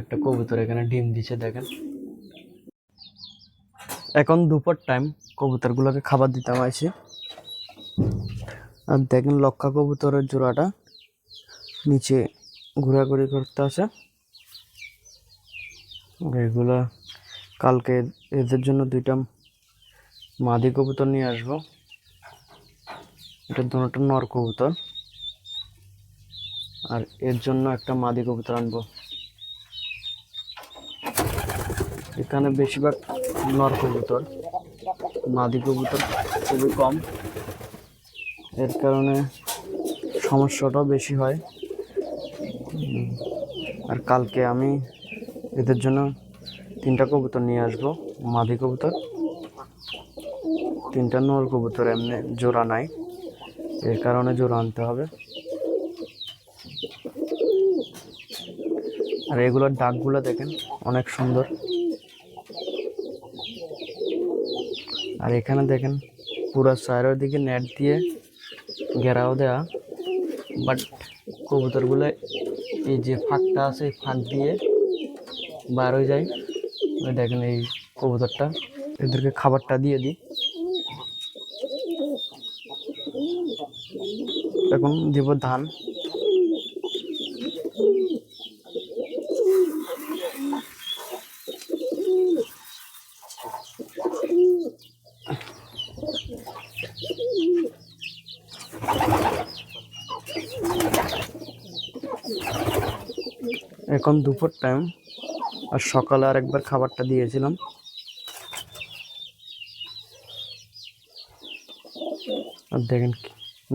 একটা কবুতর এখানে ডিম দিছে, দেখেন। এখন দুপুর টাইম কবুতরগুলোকে খাবার দিতাম আইছি। আর দেখেন লক্ষা কবুতরের জোড়াটা নিচে ঘোরাঘুরি করতে আছে। এগুলা কালকে এদের জন্য দুইটা মাদি কবুতর নিয়ে আসব। এটা দুটো নর কবুতর। আর এর জন্য একটা মাদি কবুতর আনব। এখানে বেশিরভাগ নর কবুতর মাদি কবুতর খুবই কম। এর কারণে সমস্যাটাও বেশি হয়। আর কালকে আমি এদের জন্য তিনটা কবুতর নিয়ে আসব, মাদি কবুতর। তিনটা নর কবুতর এমনি জোড়া নাই, এর কারণে জোড়া আনতে হবে। আর এগুলোর ডাকগুলো দেখেন, অনেক সুন্দর। আর এখানে দেখেন, পুরো চারের দিকে নেট দিয়ে ঘেরাও দেওয়া বাট কবুতরগুলো এই যে ফাঁকটা আছে, এই ফাঁক দিয়ে বার হয়ে যায়। ওই দেখেন এই কবুতরটা। এদেরকে খাবারটা দিয়ে দিই। এখন দেব ধান। এখন দুপুর টাইম আর সকালে আর একবার খাবারটা দিয়েছিলাম। আর দেখেন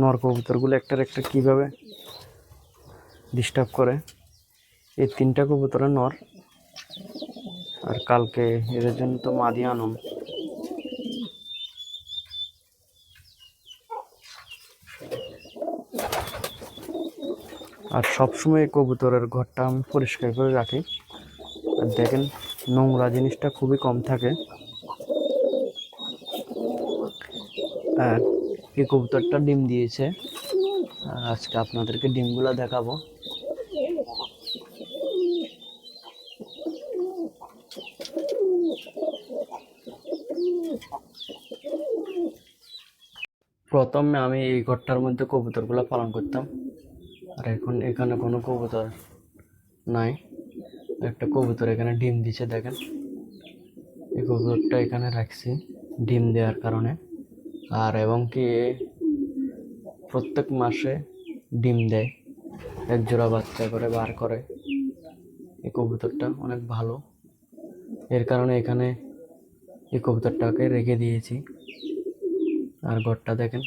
নর কবুতরগুলো একটার একটা কীভাবে ডিস্টার্ব করে। এই তিনটা কবুতরে নর। আর কালকে এদের জন্য তো মাদি আনুন আর সবসময় কবুতরের ঘরটা আমি পরিষ্কার করে রাখি। আর দেখেন, নোংরা জিনিসটা খুবই কম থাকে। আর এই কবুতরটা ডিম দিয়েছে। আজকে আপনাদেরকে ডিমগুলো দেখাবো। প্রথমে আমি এই ঘরটার মধ্যে কবুতরগুলো পালন করতাম। আর এখন এখানে কোনো কবুতর নাই। একটা কবুতর এখানে ডিম দিছে, দেখেন। এই কবুতরটা এখানে রাখছি ডিম দেওয়ার কারণে। আর এবং কি প্রত্যেক মাসে ডিম দেয়। এক জোড়া বাচ্চা করে বার করে। এই কবুতরটা অনেক ভালো। এর কারণে এখানে এই কবুতরটাকে রেখে দিয়েছি। আর ঘরটা দেখেন।